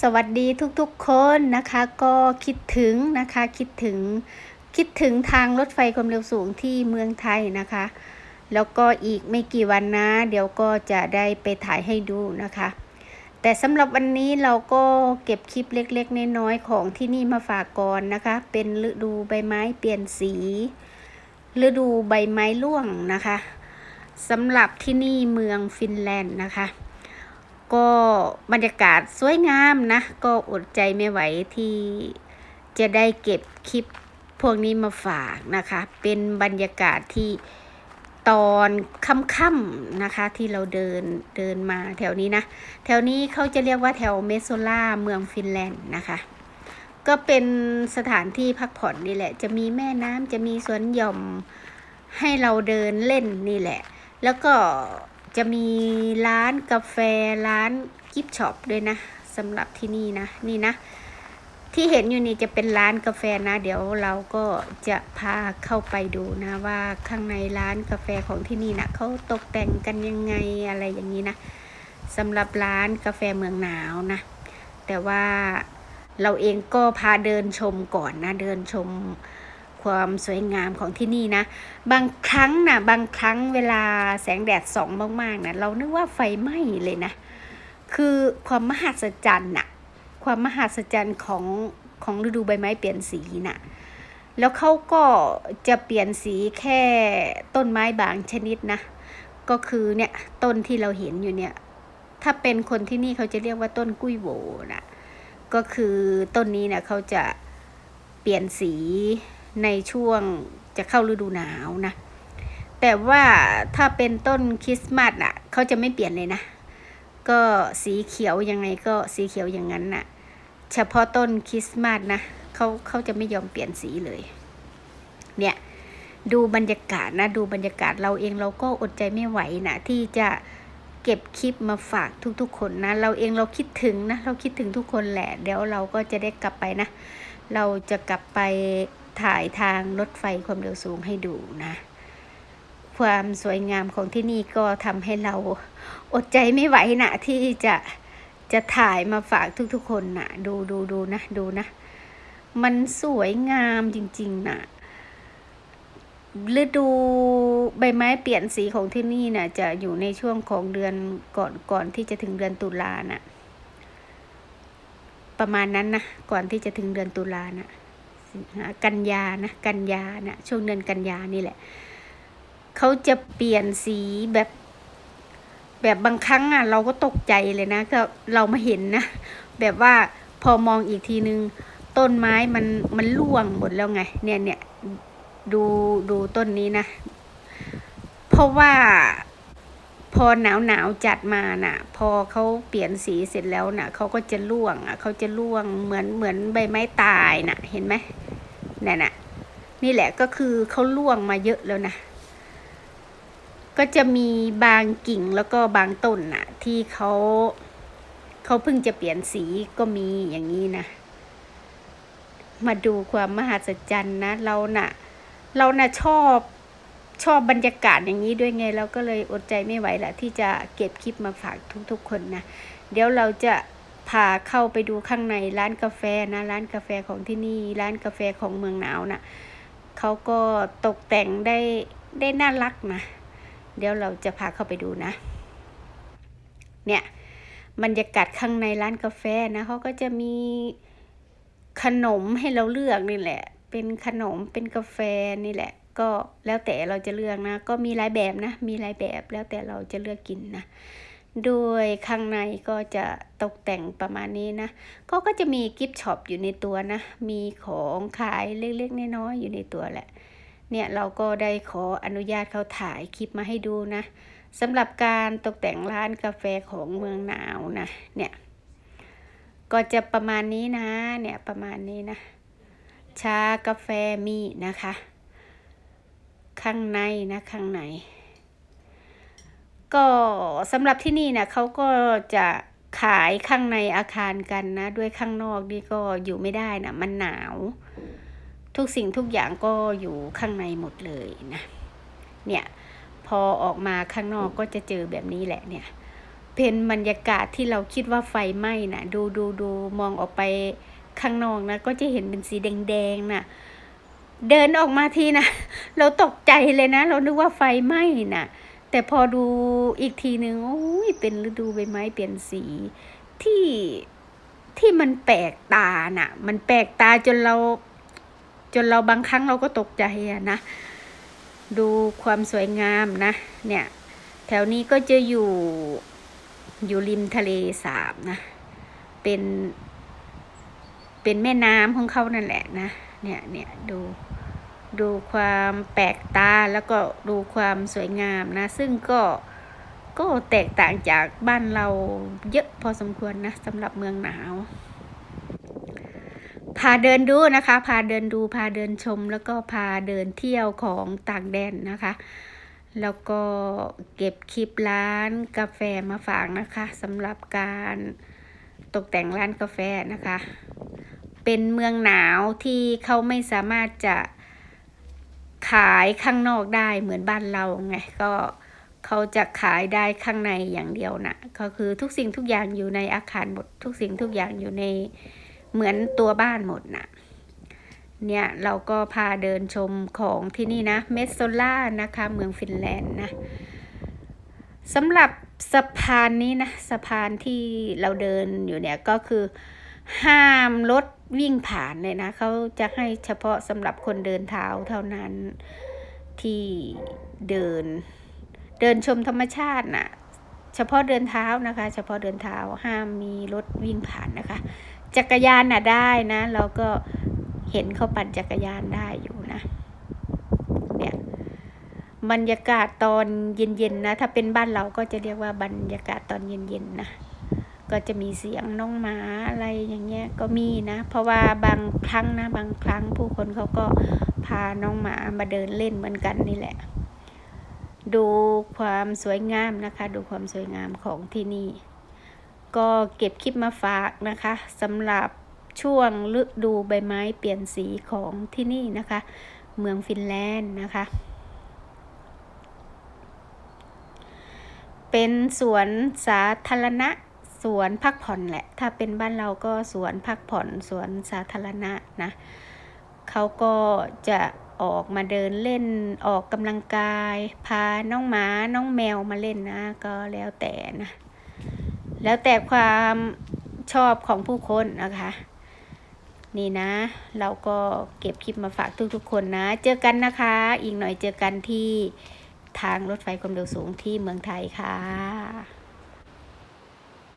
สวัสดีทุกๆคนนะคะก็คิดถึงนะคะคิดถึงคิดถึงทางรถไฟความเร็วสูงที่เมืองไทยนะคะ แล้วก็อีกไม่กี่วันนะ เดี๋ยวก็จะได้ไปถ่ายให้ดูนะคะ แต่สำหรับวันนี้เราก็เก็บคลิปเล็กๆน้อยๆของที่นี่มาฝากก่อนนะคะ เป็นฤดูใบไม้เปลี่ยนสีฤดูใบไม้ร่วงนะคะสำหรับที่นี่เมืองฟินแลนด์นะคะ ก็บรรยากาศสวยงามนะ ก็อดใจไม่ไหวที่จะได้เก็บคลิปพวกนี้มาฝากนะคะ เป็นบรรยากาศที่ตอนค่ำๆนะคะที่เราเดินเดินมาแถวนี้นะ แถวนี้เขาจะเรียกว่าแถวเมโซล่าเมืองฟินแลนด์นะคะ ก็เป็นสถานที่พักผ่อนนี่แหละ จะมีแม่น้ำจะมีสวนหย่อมให้เราเดินเล่นนี่แหละ แล้วก็ จะมีร้านกาแฟร้านกิฟช็อปด้วยนะสำหรับที่นี่นะนี่นะ ที่เห็นอยู่นี่จะเป็นร้านกาแฟนะ เดี๋ยวเราก็จะพาเข้าไปดูนะว่าข้างในร้านกาแฟของที่นี่นะเขาตกแต่งกันยังไงอะไรอย่างนี้นะสำหรับร้านกาแฟเมืองหนาวนะ แต่ว่าเราเองก็พาเดินชมก่อนนะเดินชม ความสวยงามของที่นี่นะ บางครั้งนะบางครั้งเวลาแสงแดดส่องมากๆนะเรานึกว่าไฟไหม้เลยนะ คือความมหัศจรรย์นะความมหัศจรรย์ของของฤดูใบไม้เปลี่ยนสีน่ะแล้วเขาก็จะเปลี่ยนสีแค่ต้นไม้บางชนิดนะ ก็คือเนี่ยต้นที่เราเห็นอยู่เนี่ย ถ้าเป็นคนที่นี่เขาจะเรียกว่าต้นกุ้ยโวนะก็คือต้นนี้นี่ยเขาจะเปลี่ยนสี ในช่วงจะเข้าฤดูหนาวนะ แต่ว่าถ้าเป็นต้นคริสต์มาสอะเขาจะไม่เปลี่ยนเลยนะ ก็สีเขียวยังไงก็สีเขียวอย่างนั้นน่ะ เฉพาะต้นคริสต์มาสนะเขาเขาจะไม่ยอมเปลี่ยนสีเลย เนี่ยดูบรรยากาศนะ ดูบรรยากาศเราเองเราก็อดใจไม่ไหวนะที่จะเก็บคลิปมาฝากทุกๆ คนนะ เราเองเราคิดถึงนะ เราคิดถึงทุกคนแหละ เดี๋ยวเราก็จะได้กลับไปนะ เราจะกลับไป ถ่ายทางรถไฟความเร็วสูงให้ดูนะ ความสวยงามของที่นี่ก็ทำให้เราอดใจไม่ไหวนะที่จะจะถ่ายมาฝากทุกๆคนนะดูดูดูนะดูนะ มันสวยงามจริงๆนะฤดูใบไม้เปลี่ยนสีของที่นี่นะจะอยู่ในช่วงของเดือนก่อนก่อนที่จะถึงเดือนตุลานะประมาณนั้นนะก่อนที่จะถึงเดือนตุลานะ กันยานะกันยานะช่วงเดือนกันยานี่แหละ เขาจะเปลี่ยนสีแบบแบบบางครั้งอะเราก็ตกใจเลยนะก็เรามาเห็นนะ แบบว่าพอมองอีกทีนึง ต้นไม้มันมันร่วงหมดแล้วไง เนี่ยเนี่ยดูดูต้นนี้นะ เพราะว่า พอหนาวหนาวจัดมาน่ะ พอเขาเปลี่ยนสีเสร็จแล้วน่ะเขาก็จะร่วงอะเขาจะร่วงเหมือนเหมือนใบไม้ตายน่ะ เห็นไหมนี่นน่ะ นี่แหละก็คือเขาร่วงมาเยอะแล้วนะก็จะมีบางกิ่งแล้วก็บางต้นน่ะ ที่เขาเขาเพิ่งจะเปลี่ยนสีก็มีอย่างนี้นะมาดูความมหัศจรรย์นะเราน่ะ เราน่ะชอบ ชอบบรรยากาศอย่างนี้ด้วยไง เราก็เลยอดใจไม่ไหวแหละที่จะเก็บคลิปมาฝากทุกๆคนนะเดี๋ยวเราจะพาเข้าไปดูข้างในร้านกาแฟนะร้านกาแฟของที่นี่ร้านกาแฟของเมืองหนาวนะเขาก็ตกแต่งได้ได้น่ารักนะเดี๋ยวเราจะพาเข้าไปดูนะ เนี่ยบรรยากาศข้างในร้านกาแฟนะเขาก็จะมีขนมให้เราเลือกนี่แหละ เป็นขนมเป็นกาแฟนี่แหละ ก็แล้วแต่เราจะเลือกนะ ก็มีหลายแบบนะ มีหลายแบบแล้วแต่เราจะเลือกกินนะ โดยข้างในก็จะตกแต่งประมาณนี้นะ ก็ก็จะมีกิฟต์ช็อปอยู่ในตัวนะ มีของขายเล็กๆน้อยๆอยู่ในตัวแหละ เนี่ยเราก็ได้ขออนุญาตเขาถ่ายคลิปมาให้ดูนะสำหรับการตกแต่งร้านกาแฟของเมืองหนาวนะ เนี่ย ก็จะประมาณนี้นะ เนี่ยประมาณนี้นะ ชากาแฟมีนะคะ ข้างในนะข้างใน ก็สำหรับที่นี่นะเขาก็จะขายข้างในอาคารกันนะ ด้วยข้างนอกนี่ก็อยู่ไม่ได้นะมันหนาว ทุกสิ่งทุกอย่างก็อยู่ข้างในหมดเลยนะ เนี่ยพอออกมาข้างนอกก็จะเจอแบบนี้แหละเนี่ย เป็นบรรยากาศที่เราคิดว่าไฟไหม้นะดูดูดูมองออกไปข้างนอกนะ ก็จะเห็นเป็นสีแดงๆน่ะ เดินออกมาทีนะเราตกใจเลยนะ เรานึกว่าไฟไหม้น่ะ แต่พอดูอีกทีหนึ่งโอ้ยเป็นฤดูใบไม้เปลี่ยนสีที่ที่มันแปลกตาน่ะ มันแปลกตาจนเรา จนเราบางครั้งเราก็ตกใจอะนะ ดูความสวยงามนะ เนี่ย แถวนี้ก็จะอยู่อยู่ริมทะเลสาบนะ เป็น เป็นแม่น้ำของเขานั่นแหละนะ เนี่ยเนี่ยดู ดูความแปลกตาแล้วก็ดูความสวยงามนะ ซึ่งก็ก็แตกต่างจากบ้านเราเยอะพอสมควรนะสำหรับเมืองหนาว พาเดินดูนะคะ พาเดินดู พาเดินชม แล้วก็พาเดินเที่ยวของต่างแดนนะคะ แล้วก็เก็บคลิปร้านกาแฟมาฝากนะคะสำหรับการตกแต่งร้านกาแฟนะคะ เป็นเมืองหนาวที่เขาไม่สามารถจะ ขายข้างนอกได้เหมือนบ้านเราไงก็เขาจะขายได้ข้างในอย่างเดียวนะก็คือทุกสิ่งทุกอย่างอยู่ในอาคารหมด ทุกสิ่งทุกอย่างอยู่ในเหมือนตัวบ้านหมดนะเนี่ยเราก็พาเดินชมของที่นี่นะเมสโซล่านะคะเมืองฟินแลนด์นะสำหรับสะพานนี้นะสะพานที่เราเดินอยู่เนี่ยก็คือ ห้ามรถวิ่งผ่านเลยนะเขาจะให้เฉพาะสำหรับคนเดินเท้าเท่านั้นที่เดิน เดินชมธรรมชาติน่ะ เฉพาะเดินเท้านะคะ เฉพาะเดินเท้าห้ามมีรถวิ่งผ่านนะคะ จักรยานน่ะได้นะ เราก็เห็นเขาปั่นจักรยานได้อยู่นะเนี่ยบรรยากาศตอนเย็นๆนะ ถ้าเป็นบ้านเราก็จะเรียกว่าบรรยากาศตอนเย็นๆนะ ก็จะมีเสียงน้องหมาอะไรอย่างเงี้ยก็มีนะ เพราะว่าบางครั้งนะบางครั้งผู้คนเขาก็พาน้องหมามาเดินเล่นเหมือนกันนี่แหละ ดูความสวยงามนะคะ ดูความสวยงามของที่นี่ ก็เก็บคลิปมาฝากนะคะสำหรับช่วงฤดูใบไม้เปลี่ยนสีของที่นี่นะคะ เมืองฟินแลนด์นะคะ เป็นสวนสาธารณะ สวนพักผ่อนแหละ ถ้าเป็นบ้านเราก็สวนพักผ่อนสวนสาธารณะนะเขาก็จะออกมาเดินเล่นออกกำลังกาย พาน้องหมาน้องแมวมาเล่นนะ ก็แล้วแต่นะ แล้วแต่ความชอบของผู้คนนะคะ นี่นะ เราก็เก็บคลิปมาฝากทุกๆคนนะ เจอกันนะคะ อีกหน่อยเจอกันที่ทางรถไฟความเร็วสูงที่เมืองไทยค่ะ